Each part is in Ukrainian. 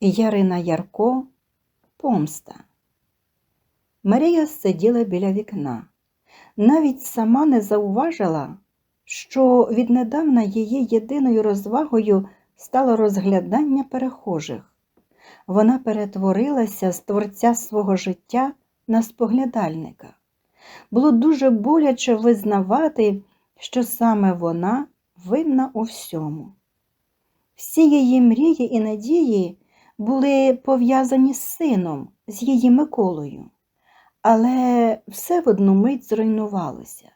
Ярина Ярко Помста. Марія сиділа біля вікна. Навіть сама не зауважила, що віднедавна її єдиною розвагою стало розглядання перехожих. Вона перетворилася з творця свого життя на споглядальника. Було дуже боляче визнавати, що саме вона винна у всьому. Всі її мрії і надії були пов'язані з сином, з її Миколою. Але все в одну мить зруйнувалося.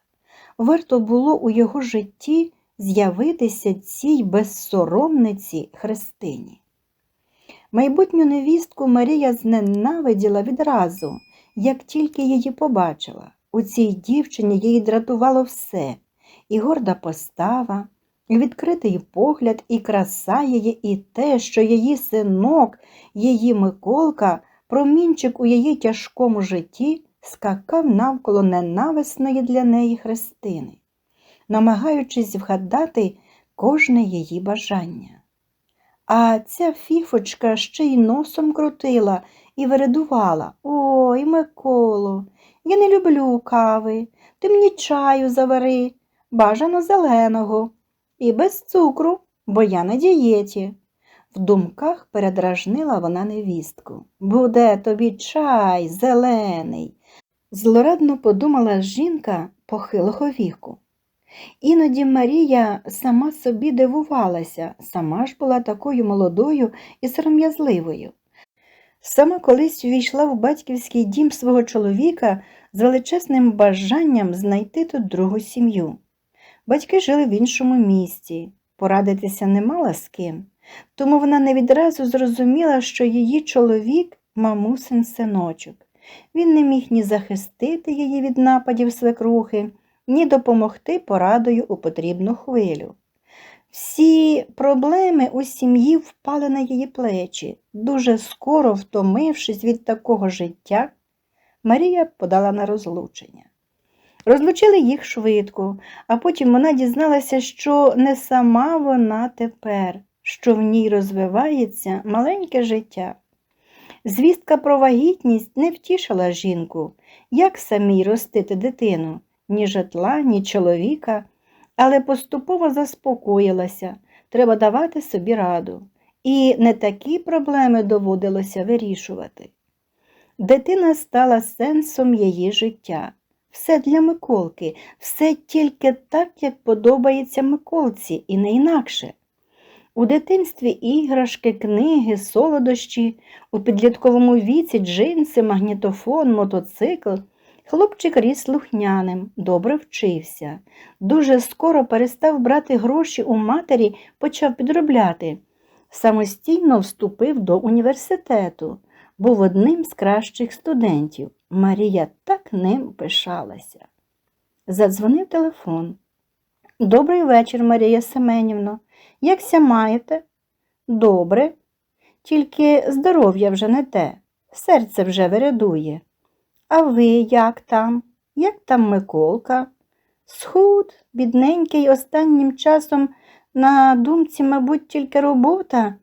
Варто було у його житті з'явитися цій безсоромниці Христині. Майбутню невістку Марія зненавиділа відразу, як тільки її побачила. У цій дівчині її дратувало все і горда постава, відкритий погляд, і краса її, і те, що її синок, її Миколка, промінчик у її тяжкому житті, скакав навколо ненависної для неї Христини, намагаючись вгадати кожне її бажання. А ця фіфочка ще й носом крутила і вередувала Ой, Миколо, я не люблю кави, ти мені чаю завари, бажано зеленого, і без цукру, бо я на дієті. В думках передражнила вона невістку. Буде тобі чай зелений. Злорадно подумала жінка похилого віку. Іноді Марія сама собі дивувалася, сама ж була такою молодою і сором'язливою. Сама колись увійшла в батьківський дім свого чоловіка з величезним бажанням знайти тут другу сім'ю. Батьки жили в іншому місті, порадитися не мала з ким, тому вона не відразу зрозуміла, що її чоловік мамусин синочок. Він не міг ні захистити її від нападів свекрухи, ні допомогти порадою у потрібну хвилю. Всі проблеми у сім'ї впали на її плечі. Дуже скоро, втомившись від такого життя, Марія подала на розлучення. Розлучили їх швидко, а потім вона дізналася, що не сама вона тепер, що в ній розвивається маленьке життя. Звістка про вагітність не втішила жінку, як самій ростити дитину, ні житла, ні чоловіка, але поступово заспокоїлася, треба давати собі раду. І не такі проблеми доводилося вирішувати. Дитина стала сенсом її життя. Все для Миколки, все тільки так, як подобається Миколці, і не інакше. У дитинстві іграшки, книги, солодощі, у підлітковому віці джинси, магнітофон, мотоцикл. Хлопчик ріс слухняним, добре вчився. Дуже скоро перестав брати гроші у матері, почав підробляти. Самостійно вступив до університету, був одним з кращих студентів. Марія так ним пишалася. Задзвонив телефон. Добрий вечір, Марія Семенівно. Якся маєте? Добре. Тільки здоров'я вже не те, серце вже вередує. А ви як там? Як там Миколка? Схуд, бідненький, останнім часом на думці, мабуть, тільки робота,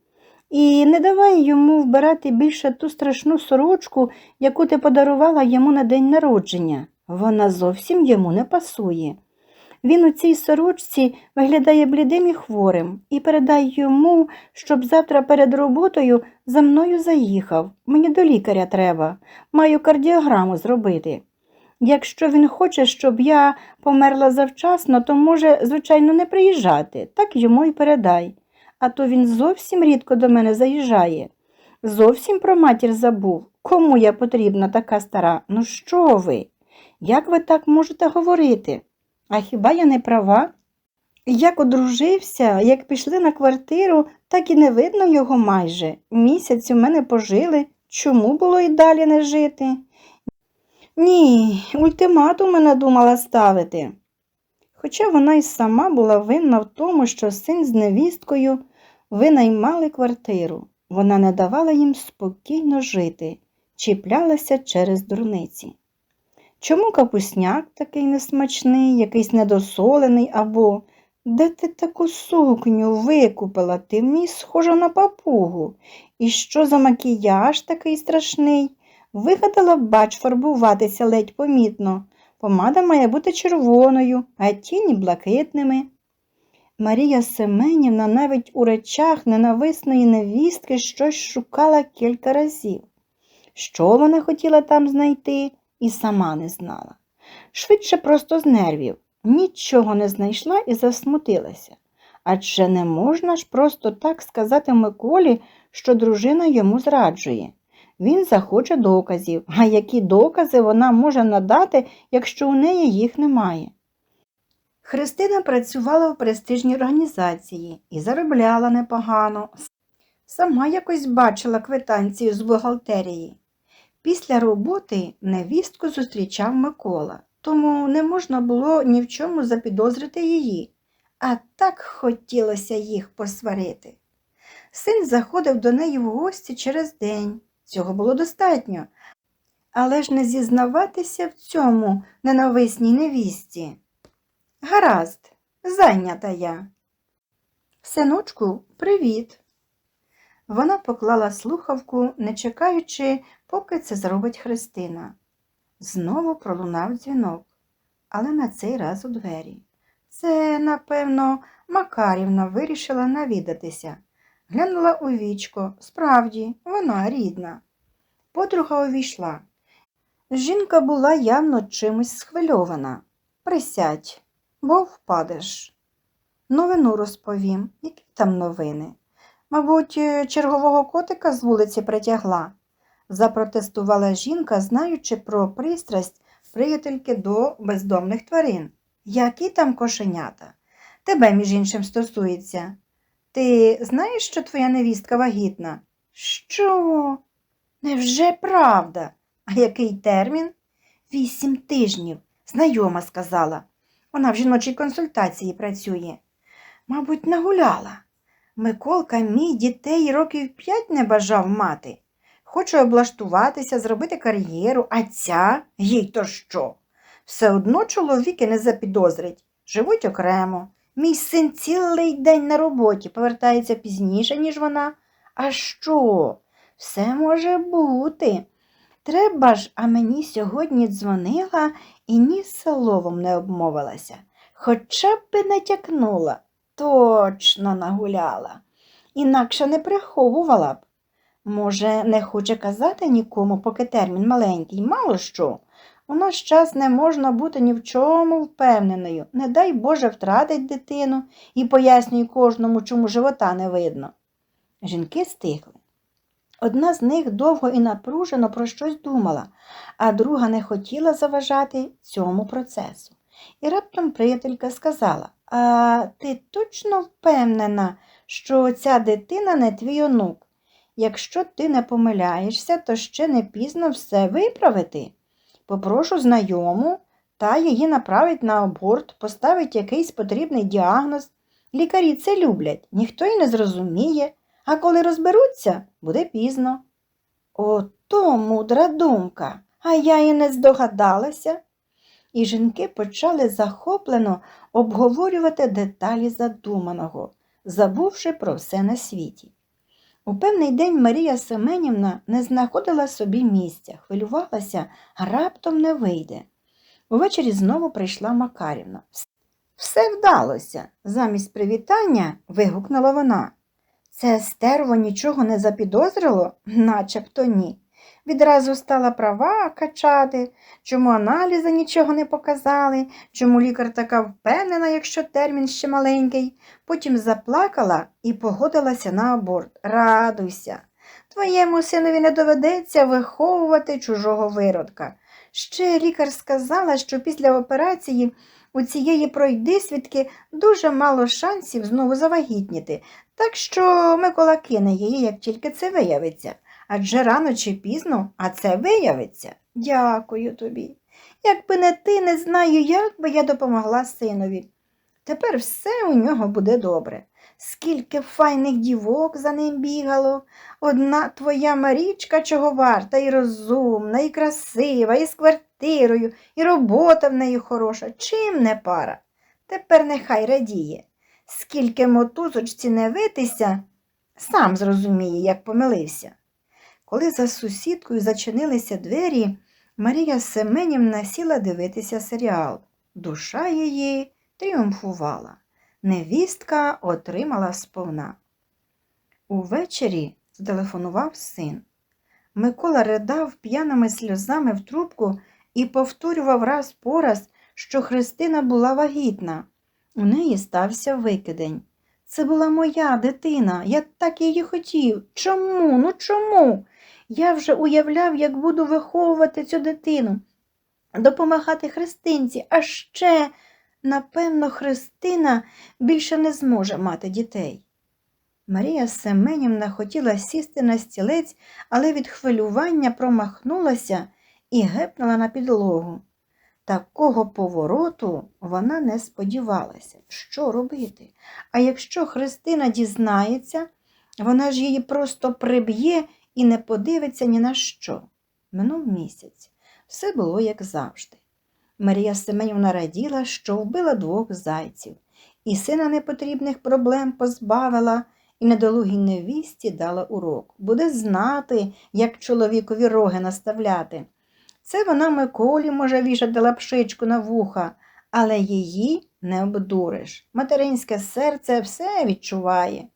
і не давай йому вбирати більше ту страшну сорочку, яку ти подарувала йому на день народження. Вона зовсім йому не пасує. Він у цій сорочці виглядає блідим і хворим, і передай йому, щоб завтра перед роботою за мною заїхав. Мені до лікаря треба, маю кардіограму зробити. Якщо він хоче, щоб я померла завчасно, то може, звичайно, не приїжджати, так йому й передай. А то він зовсім рідко до мене заїжджає. Зовсім про матір забув. Кому я потрібна така стара? Ну що ви? Як ви так можете говорити? А хіба я не права? Як одружився, як пішли на квартиру, так і не видно його майже. Місяць у мене пожили. Чому було й далі не жити? Ні, ультиматум мене думала ставити. Хоча вона й сама була винна в тому, що син з невісткою винаймали квартиру. Вона не давала їм спокійно жити, чіплялася через дурниці. Чому капусняк такий несмачний, якийсь недосолений або Де ти таку сукню викупила? Ти в ній схожа на папугу. І що за макіяж такий страшний? Вигадала, бач, фарбуватися ледь помітно. Помада має бути червоною, а тіні блакитними. Марія Семенівна навіть у речах ненависної невістки щось шукала кілька разів. Що вона хотіла там знайти, і сама не знала. Швидше просто з нервів. Нічого не знайшла і засмутилася. Адже не можна ж просто так сказати Миколі, що дружина йому зраджує. Він захоче доказів, а які докази вона може надати, якщо у неї їх немає. Христина працювала в престижній організації і заробляла непогано. Сама якось бачила квитанцію з бухгалтерії. Після роботи невістку зустрічав Микола, тому не можна було ні в чому запідозрити її, а так хотілося їх посварити. Син заходив до неї в гості через день. Цього було достатньо. Але ж не зізнаватися в цьому ненависній невісті. Гаразд, зайнята я. Синочку, привіт. Вона поклала слухавку, не чекаючи, поки це зробить Христина. Знову пролунав дзвінок, але на цей раз у двері. Це, напевно, Макарівна вирішила навідатися. Глянула у вічко. Справді, вона рідна. Подруга увійшла. Жінка була явно чимось схвильована. Присядь, бо впадеш. Новину розповім. Які там новини? Мабуть, е, чергового котика з вулиці притягла, запротестувала жінка, знаючи про пристрасть приятельки до бездомних тварин. Які там кошенята? Тебе, між іншим, стосується. Ти знаєш, що твоя невістка вагітна? Що? Невже правда? А який термін? Вісім тижнів. Знайома сказала. Вона в жіночій консультації працює. Мабуть, нагуляла. Миколка мій дітей років п'ять не бажав мати. Хоче облаштуватися, зробити кар'єру, а ця їй то що? Все одно чоловіки не запідозрить. Живуть окремо. Мій син цілий день на роботі, повертається пізніше, ніж вона. А що? Все може бути. Треба ж, а мені сьогодні дзвонила і ні словом не обмовилася. Хоча б би натякнула, точно нагуляла. Інакше не приховувала б. Може, не хоче казати нікому, поки термін маленький, мало що. У наш час не можна бути ні в чому впевненою. Не дай Боже втратить дитину і пояснюй кожному, чому живота не видно. Жінки стихли. Одна з них довго і напружено про щось думала, а друга не хотіла заважати цьому процесу. І раптом приятелька сказала А ти точно впевнена, що ця дитина не твій онук? Якщо ти не помиляєшся, то ще не пізно все виправити. Попрошу знайому, та її направить на аборт, поставить якийсь потрібний діагноз. Лікарі це люблять, ніхто й не зрозуміє, а коли розберуться, буде пізно. Ото мудра думка, а я і не здогадалася. І жінки почали захоплено обговорювати деталі задуманого, забувши про все на світі. У певний день Марія Семенівна не знаходила собі місця, хвилювалася, раптом не вийде. Увечері знову прийшла Макарівна. Все вдалося. Замість привітання вигукнула вона. Це стерво нічого не запідозрило, начебто ні. Відразу стала права качати, чому аналізи нічого не показали, чому лікар така впевнена, якщо термін ще маленький. Потім заплакала і погодилася на аборт. Радуйся. Твоєму синові не доведеться виховувати чужого виродка. Ще лікар сказала, що після операції у цієї пройдисвідки дуже мало шансів знову завагітніти, так що Микола кине її, як тільки це виявиться. Адже рано чи пізно, а це виявиться. Дякую тобі. Якби не ти, не знаю, як би я допомогла синові. Тепер все у нього буде добре. Скільки файних дівок за ним бігало. Одна твоя Марічка чого варта, і розумна, і красива, і з квартирою, і робота в неї хороша. Чим не пара? Тепер нехай радіє. скільки мотузочці не витися, сам зрозуміє, як помилився. Коли за сусідкою зачинилися двері, Марія Семенівна сіла дивитися серіал. Душа її тріумфувала. Невістка отримала сповна. Увечері зателефонував син. Микола ридав п'яними сльозами в трубку і повторював раз по раз, що Христина була вагітна. У неї стався викидень. Це була моя дитина, я так її хотів. Чому? Ну чому? Я вже уявляв, як буду виховувати цю дитину, допомагати Христинці, а ще, напевно, Христина більше не зможе мати дітей. Марія Семенівна хотіла сісти на стілець, але від хвилювання промахнулася і гепнула на підлогу. Такого повороту вона не сподівалася. Що робити? А якщо Христина дізнається, вона ж її просто приб'є і не подивиться ні на що. Минув місяць. Все було як завжди. Марія Семенівна раділа, що вбила двох зайців, і сина непотрібних проблем позбавила, і недолугій невісті дала урок. Буде знати, як чоловікові роги наставляти. Це вона Миколі може вішати лапшичку на вуха, але її не обдуриш. Материнське серце все відчуває.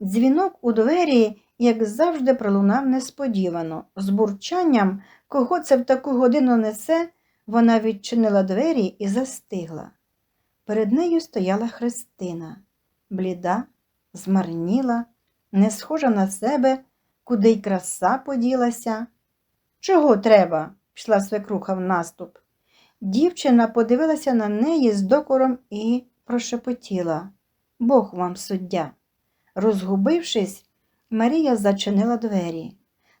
Дзвінок у двері, як завжди, пролунав несподівано. З бурчанням, кого це в таку годину несе, вона відчинила двері і застигла. Перед нею стояла Христина, бліда, змарніла, не схожа на себе, куди й краса поділася. Чого треба? пішла свекруха в наступ. Дівчина подивилася на неї з докором і прошепотіла Бог вам суддя. Розгубившись, Марія зачинила двері.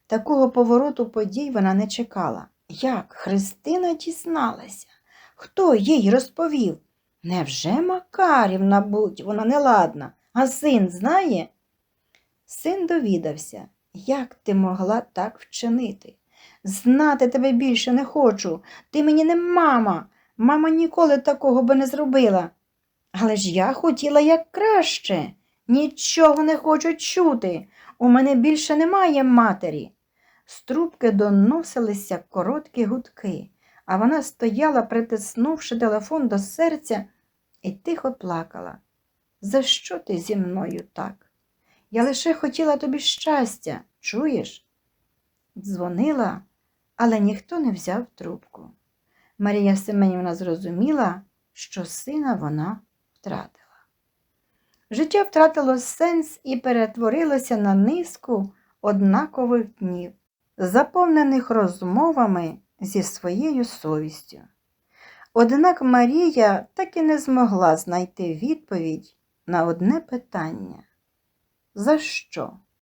Такого повороту подій вона не чекала. Як Христина дізналася? Хто їй розповів? Невже Макарівна, будь вона неладна, а син знає? Син довідався, як ти могла так вчинити. Знати тебе більше не хочу. Ти мені не мама. Мама ніколи такого би не зробила. Але ж я хотіла як краще. Нічого не хочу чути. У мене більше немає матері. З трубки доносилися короткі гудки, а вона стояла, притиснувши телефон до серця, і тихо плакала. За що ти зі мною так? Я лише хотіла тобі щастя, чуєш? Дзвонила, але ніхто не взяв трубку. Марія Семенівна зрозуміла, що сина вона втратила. Життя втратило сенс і перетворилося на низку однакових днів, заповнених розмовами зі своєю совістю. Однак Марія так і не змогла знайти відповідь на одне питання. За що?